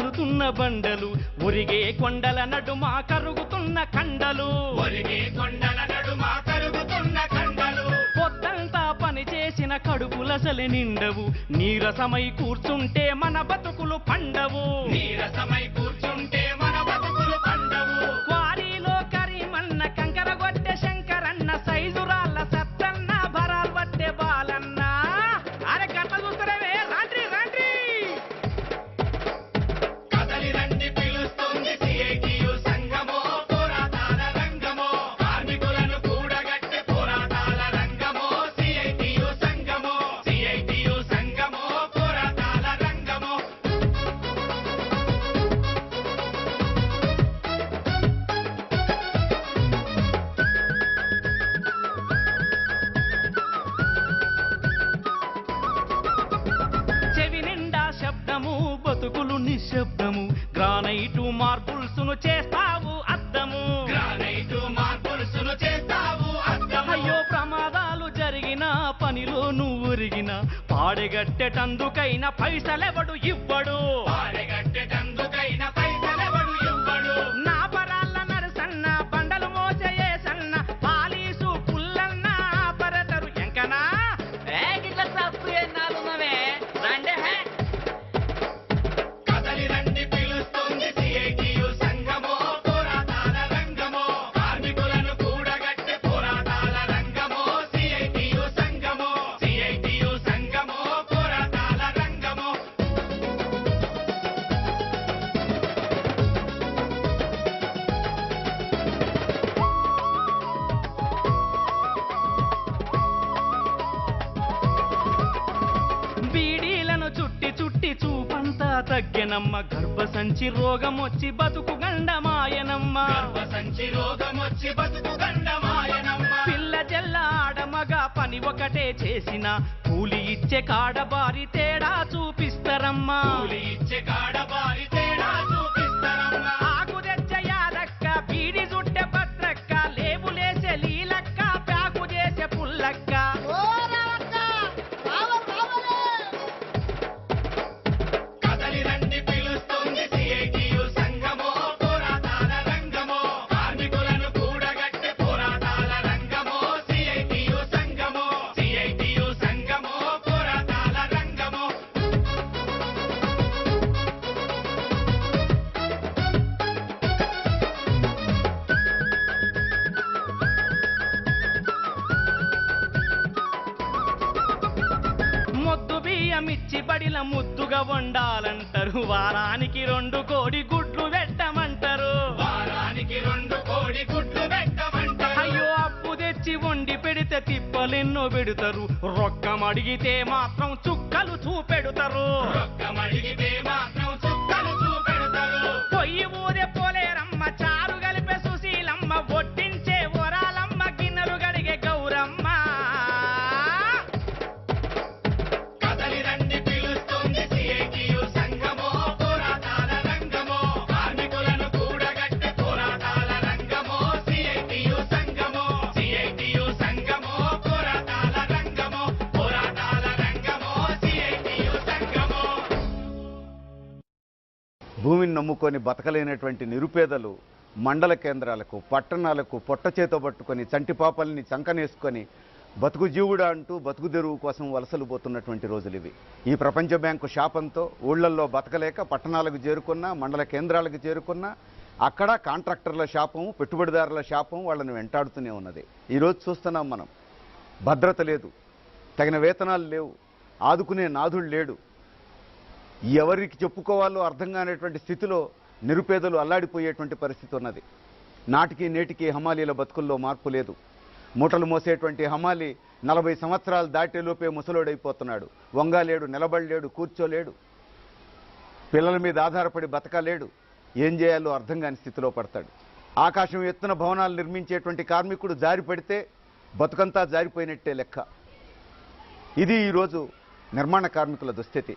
బండలు. ఉరిగే కొండల నడుమ కరుగుతున్న కండలు. ఒరిగే కొండల నడుమ కరుగుతున్న కండలు. పొద్దంతా పని చేసిన కడుపులసలి నిండవు. నీరసమై కూర్చుంటే మన బతుకులు పండవు. నీరసమై కూర్చుంటే పాడెగట్టెటందుకైన పైసలెవడు ఇవ్వడు? గర్భసంచి రోగం వచ్చి బతుకు గండమాయనమ్మ. గర్భసంచి రోగం వచ్చి బతుకు గండమాయనమ్మ. పిల్ల జల్ల ఆడమగా పని ఒకటే చేసిన కూలి ఇచ్చే కాడబారి తేడా చూపిస్తారమ్మా. కూలి ఇచ్చే కాడబారి తేడా చూపిస్తారమ్మ. వారానికి రెండు కోడి గుడ్లు పెట్టమంటారు. వారానికి రెండు కోడి గుడ్లు పెట్టమంటారు. అయ్యో అప్పు తెచ్చి వండి పెడితే తిప్పలెన్నో పెడతారు. రొక్కం అడిగితే మాత్రం చుక్కలు చూపెడతారు. రొక్కమడిగితే మాత్రం చదువుకొని బతకలేనటువంటి నిరుపేదలు మండల కేంద్రాలకు పట్టణాలకు పొట్ట చేతో పట్టుకొని చంటిపాపల్ని చంకనేసుకొని బతుకు జీవుడా అంటూ బతుకు తెరువు కోసం వలసలు పోతున్నటువంటి రోజులు ఇవి. ఈ ప్రపంచ బ్యాంకు శాపంతో ఊళ్ళల్లో బతకలేక పట్టణాలకు చేరుకున్నా మండల కేంద్రాలకు చేరుకున్నా అక్కడ కాంట్రాక్టర్ల శాపము పెట్టుబడిదారుల శాపం వాళ్ళని వెంటాడుతూనే ఉన్నది. ఈరోజు చూస్తున్నాం మనం. భద్రత లేదు. తగిన వేతనాలు లేవు. ఆదుకునే నాథుడు లేడు. ఎవరికి చెప్పుకోవాలో అర్థం కానటువంటి స్థితిలో నిరుపేదలు అల్లాడిపోయేటువంటి పరిస్థితి ఉన్నది. నాటికి నేటికి హమాలీల బతుకుల్లో మార్పు లేదు. మూటలు మోసేటువంటి హమాలి నలభై సంవత్సరాలు దాటేలోపే ముసలోడైపోతున్నాడు. వంగాలేడు నిలబడలేడు కూర్చోలేడు. పిల్లల మీద ఆధారపడి బతకలేడు. ఏం చేయాలో అర్థం కాని స్థితిలో పడతాడు. ఆకాశం ఎత్తున భవనాలు నిర్మించేటువంటి కార్మికుడు జారి పడితే బతుకంతా జారిపోయినట్టే లెక్క. ఇది ఈరోజు నిర్మాణ కార్మికుల దుస్థితి.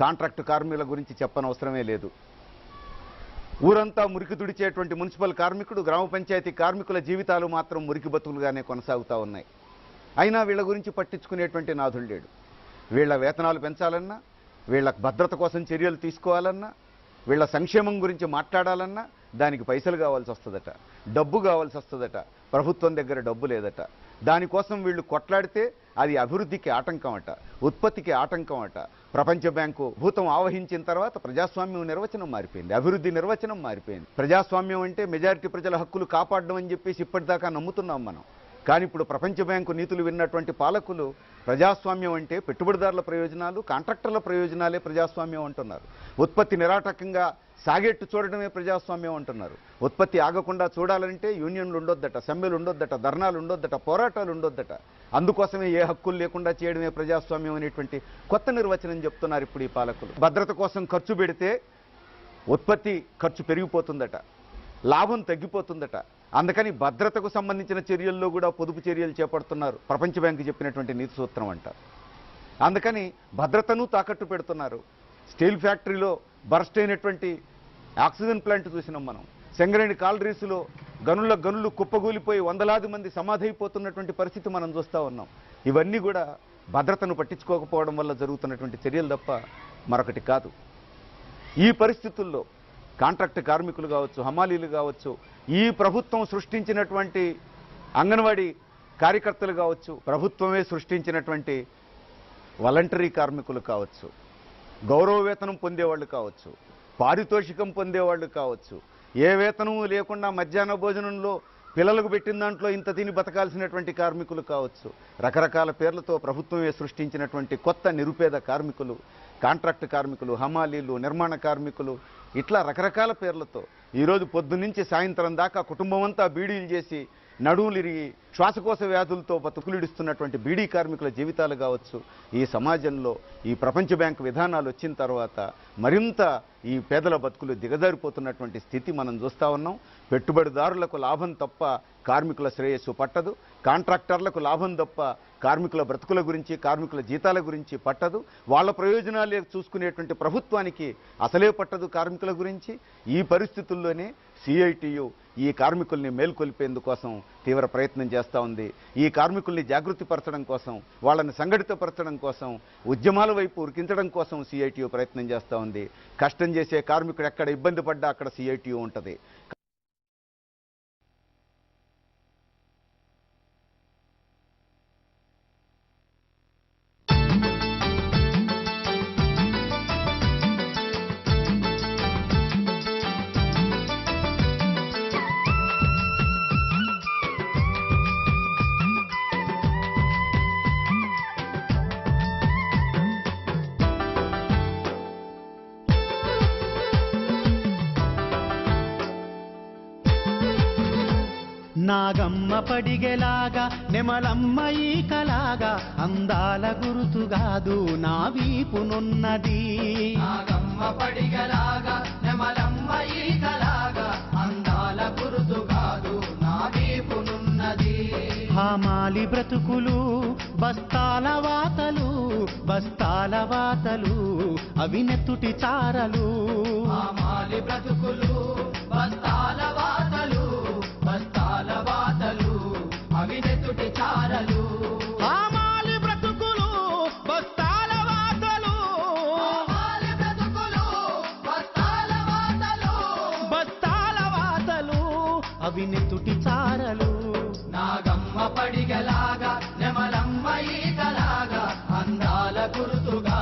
కాంట్రాక్టు కార్మికుల గురించి చెప్పనవసరమే లేదు. ఊరంతా మురికి తుడిచేటువంటి మున్సిపల్ కార్మికుడు గ్రామ పంచాయతీ కార్మికుల జీవితాలు మాత్రం మురికి బతుకులుగానే కొనసాగుతూ ఉన్నాయి. అయినా వీళ్ళ గురించి పట్టించుకునేటువంటి నాథుడు లేడు. వీళ్ళ వేతనాలు పెంచాలన్నా వీళ్ళ భద్రత కోసం చర్యలు తీసుకోవాలన్నా వీళ్ళ సంక్షేమం గురించి మాట్లాడాలన్నా దానికి పైసలు కావాల్సి వస్తుందట డబ్బు కావాల్సి వస్తుందట ప్రభుత్వం దగ్గర డబ్బు లేదట. దానికోసం వీళ్ళు కొట్లాడితే అది అభివృద్ధికి ఆటంకం అట ఉత్పత్తికి ఆటంకం అట ప్రపంచ బ్యాంకు భూతం ఆవహించిన తర్వాత ప్రజాస్వామ్యం నిర్వచనం మారిపోయింది అభివృద్ధి నిర్వచనం మారిపోయింది. ప్రజాస్వామ్యం అంటే మెజారిటీ ప్రజల హక్కులు కాపాడడం అని చెప్పేసి ఇప్పటిదాకా నమ్ముతున్నాం మనం. కానీ ఇప్పుడు ప్రపంచ బ్యాంకు నీతులు విన్నటువంటి పాలకులు ప్రజాస్వామ్యం అంటే పెట్టుబడిదారుల ప్రయోజనాలు కాంట్రాక్టర్ల ప్రయోజనాలే ప్రజాస్వామ్యం అంటున్నారు. ఉత్పత్తి నిరాటకంగా సాగేట్టు చూడడమే ప్రజాస్వామ్యం అంటున్నారు. ఉత్పత్తి ఆగకుండా చూడాలంటే యూనియన్లు ఉండొద్దట సమ్మెలు ఉండొద్దట ధర్నాలు ఉండొద్దట పోరాటాలు ఉండొద్దట. అందుకోసమే ఏ హక్కులు లేకుండా చేయడమే ప్రజాస్వామ్యం అనేటువంటి కొత్త నిర్వచనం చెప్తున్నారు ఇప్పుడు ఈ పాలకులు. భద్రత కోసం ఖర్చు పెడితే ఉత్పత్తి ఖర్చు పెరిగిపోతుందట లాభం తగ్గిపోతుందట. అందుకని భద్రతకు సంబంధించిన చర్యల్లో కూడా పొదుపు చర్యలు చేపడుతున్నారు. ప్రపంచ బ్యాంకు చెప్పినటువంటి నీతి సూత్రం అంట. అందుకని భద్రతను తాకట్టు పెడుతున్నారు. స్టీల్ ఫ్యాక్టరీలో బర్స్ట్ అయినటువంటి ఆక్సిజన్ ప్లాంట్ చూసినాం మనం. సెంగరేణి కాలరీస్లో గనుల గనులు కుప్పగూలిపోయి వందలాది మంది సమాధైపోతున్నటువంటి పరిస్థితి మనం చూస్తూ ఉన్నాం. ఇవన్నీ కూడా భద్రతను పట్టించుకోకపోవడం వల్ల జరుగుతున్నటువంటి చర్యలు తప్ప మరొకటి కాదు. ఈ పరిస్థితుల్లో కాంట్రాక్ట్ కార్మికులు కావచ్చు హమాలీలు కావచ్చు ఈ ప్రభుత్వం సృష్టించినటువంటి అంగన్వాడీ కార్యకర్తలు కావచ్చు ప్రభుత్వమే సృష్టించినటువంటి వాలంటరీ కార్మికులు కావచ్చు. గౌరవ వేతనం పొందేవాళ్ళు కావచ్చు పారితోషికం పొందేవాళ్ళు కావచ్చు ఏ వేతనము లేకుండా మధ్యాహ్న భోజనంలో పిల్లలకు పెట్టిన దాంట్లో ఇంత తిని బతకాల్సినటువంటి కార్మికులు కావచ్చు రకరకాల పేర్లతో ప్రభుత్వమే సృష్టించినటువంటి కొత్త నిరుపేద కార్మికులు కాంట్రాక్ట్ కార్మికులు హమాలీలు నిర్మాణ కార్మికులు ఇట్లా రకరకాల పేర్లతో ఈరోజు పొద్దునుంచి సాయంత్రం దాకా కుటుంబం అంతా బీడీలు చేసి నడువులిరిగి శ్వాసకోశ వ్యాధులతో బతుకులిడుస్తున్నటువంటి బీడీ కార్మికుల జీవితాలు కావచ్చు ఈ సమాజంలో ఈ ప్రపంచ బ్యాంకు విధానాలు వచ్చిన తర్వాత మరింత ఈ పేదల బతుకులు దిగజారిపోతున్నటువంటి స్థితి మనం చూస్తా ఉన్నాం. పెట్టుబడిదారులకు లాభం తప్ప కార్మికుల శ్రేయస్సు పట్టదు. కాంట్రాక్టర్లకు లాభం తప్ప కార్మికుల బ్రతుకుల గురించి కార్మికుల జీతాల గురించి పట్టదు. వాళ్ళ ప్రయోజనాలే చూసుకునేటువంటి ప్రభుత్వానికి అసలే పట్టదు కార్మికుల గురించి. ఈ పరిస్థితుల్లోనే సిఐటియు ఈ కార్మికుల్ని మేల్కొల్పేందుకోసం తీవ్ర ప్రయత్నం చేస్తూ ఉంది. ఈ కార్మికుల్ని జాగృతిపరచడం కోసం వాళ్ళని సంఘటితపరచడం కోసం ఉద్యమాల వైపు ఉరికించడం కోసం సిఐటియు ప్రయత్నం చేస్తూ ఉంది. కష్టం చేసే కార్మికుడు ఎక్కడ ఇబ్బంది పడ్డా అక్కడ సిఐటియు ఉంటుంది. నాగమ్మ పడిగెలాగా నెమలమ్మ ఈకలాగా అందాల గురుతుగాదు నా వీపునున్నది. నాగమ్మ పడిగలాగా నెమలమ్మ ఈకలాగా అందాల గురుతు కాదు నా వీపునున్నది. హామాలి బ్రతుకులు బస్తాల వాతలు బస్తాల వాతలు అవి నెత్తుటి చారలు. ఆ మాలి బ్రతుకులు బస్తాల అవి నెత్తుటి చారలు. నాగమ్మ పడిగలాగా నెమలమ్మ ఈతలాగా అందాల గురుతుగా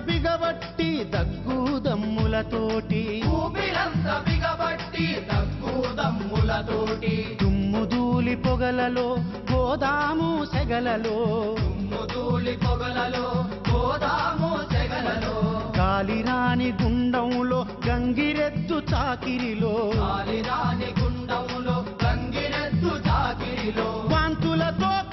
బిగబట్టి దగ్గు దమ్ములతోటి. ఊపిరంత బిగబట్టి దగ్గు దమ్ములతోటి. దుమ్ము దూలి పొగలలో గోదాము సెగలలో. ముదూలి పొగలలో గోదాము సెగలలో. గాలిరాని గుండంలో గంగిరెద్దు చాకిరిలో. కాలిరాని గుండములో గంగిరెద్దు జాగిరిలో వాంతులతో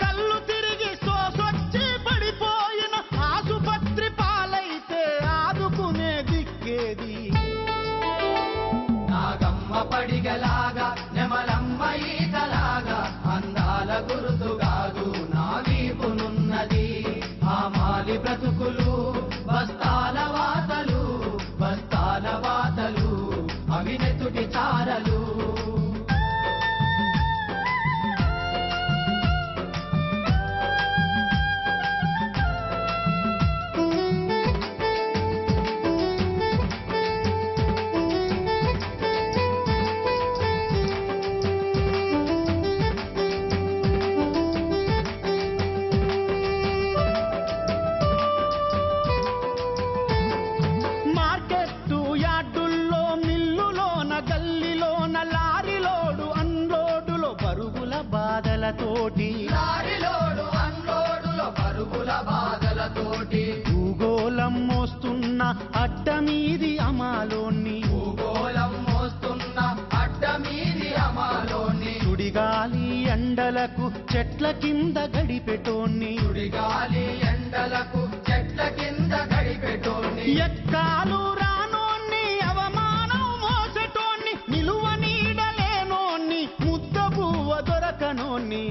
అడ్డమీది అమాలోని భూగోళం మోస్తున్న అడ్డ మీది అమాలోని సుడిగాలి ఎండలకు చెట్ల కింద గడిపెటోన్ని. సుడిగాలి ఎండలకు చెట్ల కింద గడిపెటోని ఎక్కాలు రానోన్ని అవమానం మోసటోన్ని నిలువ నీడలేనోన్ని ముద్ద పువ్వ దొరకనోన్ని.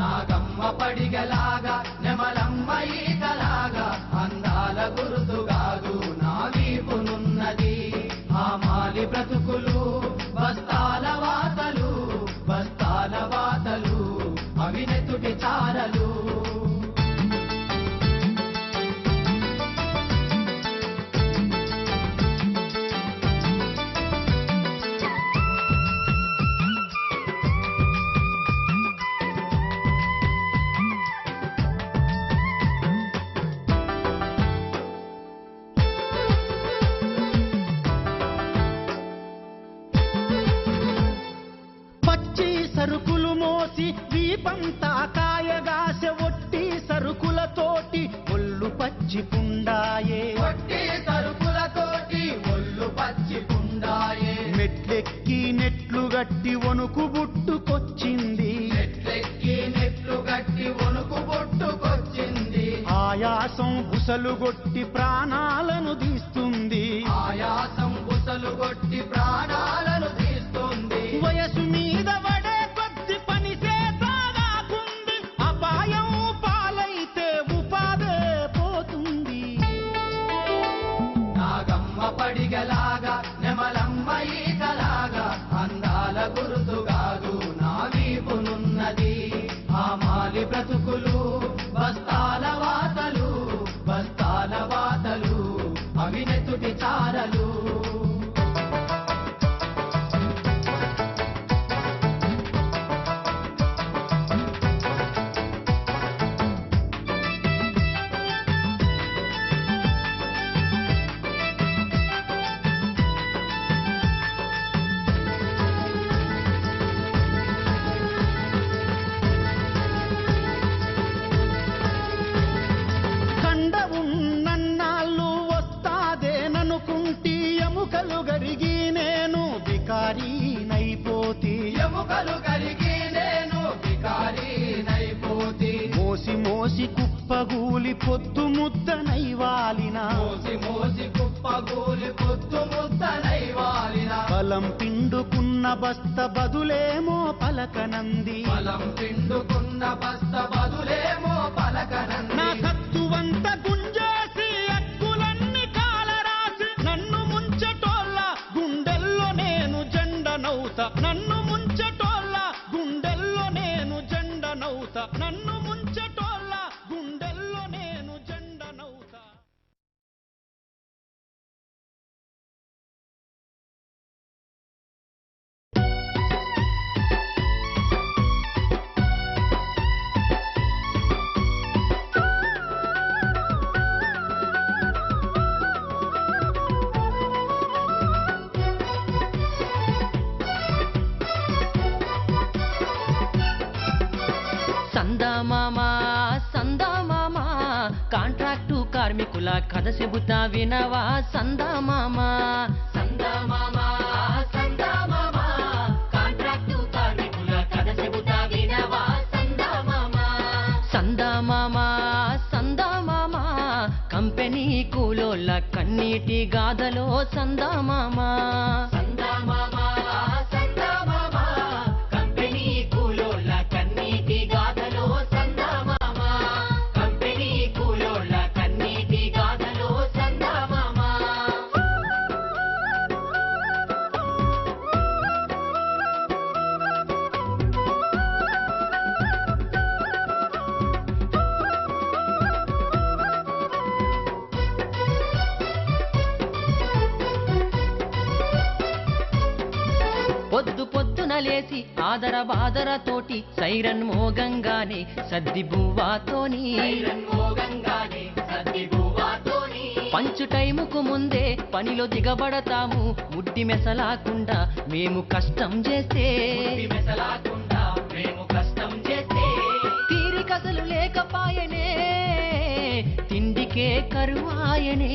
నాగమ్మ పడిగలాగా నెమలమ్మ ఈగలాగా అందాల గురుతుగాదు libra tu color. మోసి దీపంతా కాయగాస ఒట్టి సరుకులతోటి ఒళ్ళు పచ్చి పుండాయే. వట్టి సరుకులతోటి ఒళ్ళు పచ్చి పుండాయే. మెట్లెక్కి నెట్లు గట్టి వణుకు బుట్టుకొచ్చింది. నెట్లెక్కి నెట్లు గట్టి వణుకు పుట్టుకొచ్చింది ఆయాసం బుసలు గొట్టి ప్రాణాలను తీస్తుంది. ఆయాసం బుసలు కొట్టి ప్రాణాలను బలం పిండుకున్న బస్త బదులేమో పలకనంది. బలం పిండుకున్న బస్త బదులేమో నా పలకనంది సత్తువంత గుంజేసి కథ చెబుతా వినవా సందామామా? సందామామా సందామామా? కాంట్రాక్టు కార్మికుల కథ చెబుతా వినవా సందామామా? సందామామా సందామామా? కంపెనీ కూలోళ్ళ కన్నీటి గాథలో సందామామా? పొద్దనలేసి ఆదర బాదరతోటి సైరన్ మోగంగానే సద్ది బువ్వాతోని. పంచు టైముకు ముందే పనిలో దిగబడతాము. ముడ్డి మెసలాకుండా మేము కష్టం చేస్తే. తీరికసలు లేకపాయనే తిండికే కరువాయనే